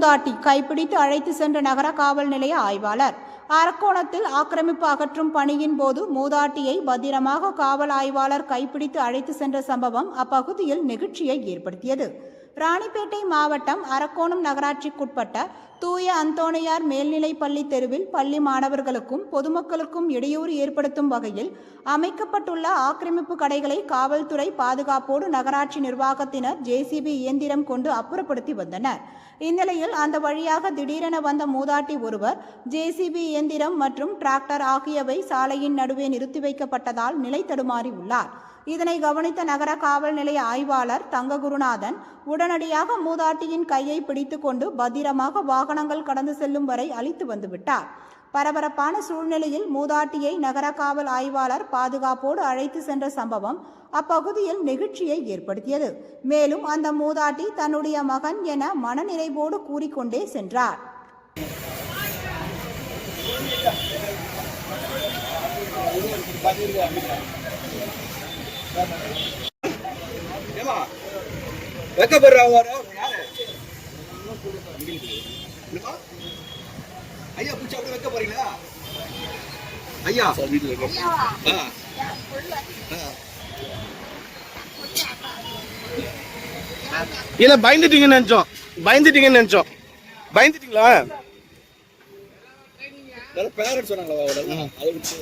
சூதாட்டி கைப்பிடித்து அழைத்து சென்ற நகர காவல் நிலைய ஆய்வாளர். அரக்கோணத்தில் ஆக்கிரமிப்பு அகற்றும் பணியின் போது மூதாட்டியை பத்திரமாக காவல் ஆய்வாளர் கைப்பிடித்து அழைத்து சென்ற சம்பவம் அப்பகுதியில் நெகிழ்ச்சியை ஏற்படுத்தியது. ராணிப்பேட்டை மாவட்டம் அரக்கோணம் நகராட்சிக்குட்பட்ட தூய அந்தோணியார் மேல்நிலைப் பள்ளி தெருவில் பள்ளி மாணவர்களுக்கும் பொதுமக்களுக்கும் இடையூறு ஏற்படுத்தும் வகையில் அமைக்கப்பட்டுள்ள ஆக்கிரமிப்பு கடைகளை காவல்துறை பாதுகாப்போடு நகராட்சி நிர்வாகத்தினர் ஜேசிபி இயந்திரம் கொண்டு அப்புறப்படுத்தி வந்தனர். இந்நிலையில் அந்த வழியாக திடீரென வந்த மூதாட்டி ஒருவர் ஜேசிபி இயந்திரம் மற்றும் டிராக்டர் ஆகியவை சாலையின் நடுவே நிறுத்தி வைக்கப்பட்டதால் நிலை தடுமாறி உள்ளார் இதனை கவனித்த நகர காவல் நிலைய ஆய்வாளர் தங்ககுருநாதன் உடனடியாக மூதாட்டியின் கையை பிடித்துக்கொண்டு பத்திரமாக வாகனங்கள் கடந்து செல்லும் வரை அழித்து வந்துவிட்டார். பரபரப்பான சூழ்நிலையில் மூதாட்டியை நகர காவல் ஆய்வாளர் பாதுகாப்போடு அழைத்து சென்ற சம்பவம் அப்பகுதியில் நெகிழ்ச்சியை ஏற்படுத்தியது. மேலும் அந்த மூதாட்டி தன்னுடைய மகன் என மனநிறைவோடு கூறிக்கொண்டே சென்றார். ஏமா வெக்கப்படுறவங்க? ஐயா பூச்சி அப்படி வைக்க போறீங்களா ஐயா ஆ. ஆ. இல்ல பயந்துட்டீங்கன்னு நினைச்சோம். பயந்துட்டீங்கன்னு நினைச்சோம். பயந்துட்டீங்களா? பேரண்ட் சொன்னாங்களா அவரோட? அதை விட்டு.